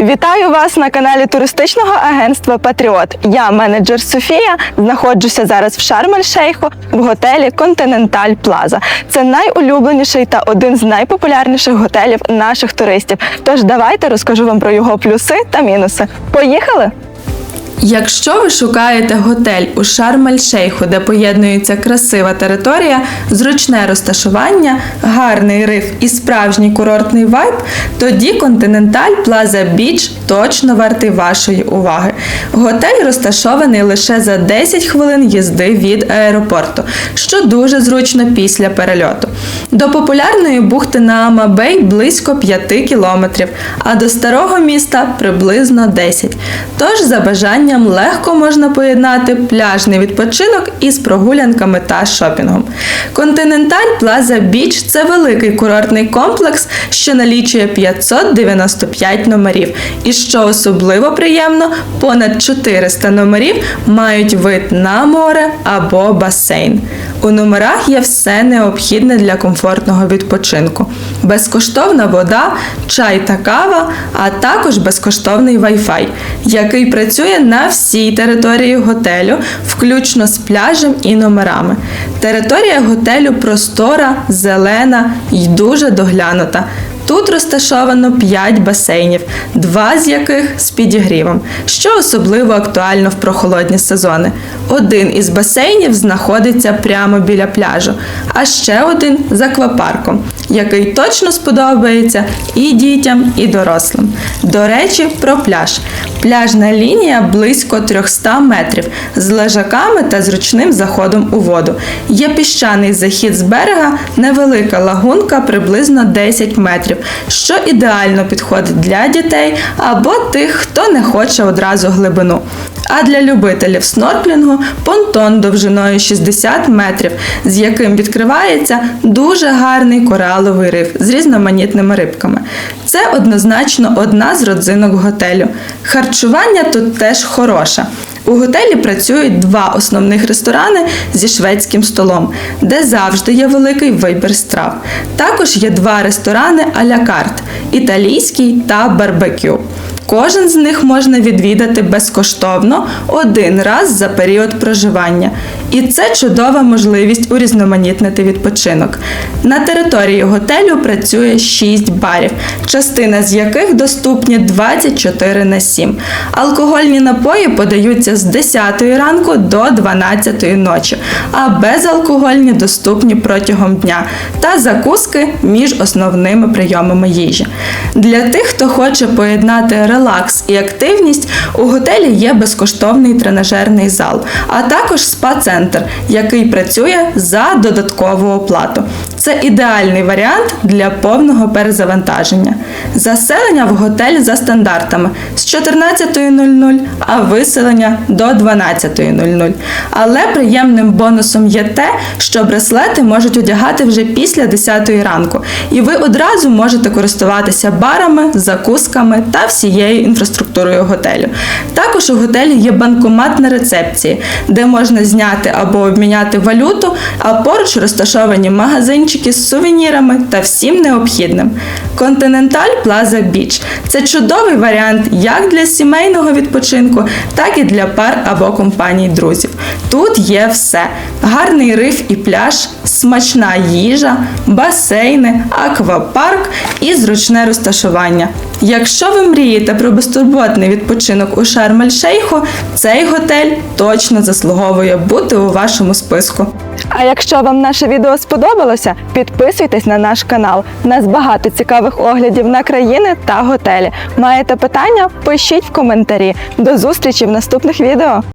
Вітаю вас на каналі туристичного агентства Патріот. Я менеджер Софія. Знаходжуся зараз в Шарм-ель-Шейху в готелі Континенталь Плаза. Це найулюбленіший та один з найпопулярніших готелів наших туристів. Тож давайте розкажу вам про його плюси та мінуси. Поїхали! Якщо ви шукаєте готель у Шарм-ель-Шейху, де поєднується красива територія, зручне розташування, гарний риф і справжній курортний вайб, тоді Континенталь Плаза Біч точно вартий вашої уваги. Готель розташований лише за 10 хвилин їзди від аеропорту, що дуже зручно після перельоту. До популярної бухти на Амабей близько 5 кілометрів, а до старого міста приблизно 10. Тож за бажанням легко можна поєднати пляжний відпочинок із прогулянками та шопінгом. Континенталь Плаза Біч це великий курортний комплекс, що налічує 595 номерів. І що особливо приємно, понад 400 номерів мають вид на море або басейн. У номерах є все необхідне для комфортного відпочинку: безкоштовна вода, чай та кава, а також безкоштовний Wi-Fi, який працює на всій території готелю, включно з пляжем і номерами. Територія готелю простора, зелена і дуже доглянута. Тут розташовано 5 басейнів, два з яких з підігрівом, що особливо актуально в прохолодні сезони. Один із басейнів знаходиться прямо біля пляжу, а ще один з аквапарком, який точно сподобається і дітям, і дорослим. До речі, про пляж. Пляжна лінія близько 300 метрів з лежаками та зручним заходом у воду. Є піщаний захід з берега, невелика лагунка приблизно 10 метрів, що ідеально підходить для дітей або тих, хто не хоче одразу глибину. А для любителів снорклінгу понтон довжиною 60 метрів, з яким відкривається дуже гарний кораловий риф з різноманітними рибками. Це однозначно одна з родзинок готелю. Харчування тут теж хороше. У готелі працюють два основних ресторани зі шведським столом, де завжди є великий вибір страв. Також є два ресторани а-ля карт італійський та барбекю. Кожен з них можна відвідати безкоштовно один раз за період проживання. І це чудова можливість урізноманітнити відпочинок. На території готелю працює 6 барів, частина з яких доступні 24 на 7. Алкогольні напої подаються з 10 ранку до 12 ночі, а безалкогольні доступні протягом дня та закуски між основними прийомами їжі. Для тих, хто хоче поєднати релакс і активність, у готелі є безкоштовний тренажерний зал, а також спа-центр, який працює за додаткову оплату. Це ідеальний варіант для повного перезавантаження. Заселення в готель за стандартами з 14.00, а виселення до 12.00. Але приємним бонусом є те, що браслети можуть одягати вже після 10 ранку, і ви одразу можете користуватися барами, закусками та всією інфраструктурою готелю. Також у готелі є банкомат на рецепції, де можна зняти або обміняти валюту, а поруч розташовані магазинчики з сувенірами та всім необхідним. Континенталь Плаза Біч це чудовий варіант як для сімейного відпочинку, так і для пар або компаній друзів. Тут є все: гарний риф і пляж, смачна їжа, басейни, аквапарк і зручне розташування. Якщо ви мрієте про безтурботний відпочинок у Шарм-ель-Шейху, цей готель точно заслуговує бути у вашому списку. А якщо вам наше відео сподобалося, підписуйтесь на наш канал. У нас багато цікавих оглядів на країни та готелі. Маєте питання? Пишіть в коментарі. До зустрічі в наступних відео.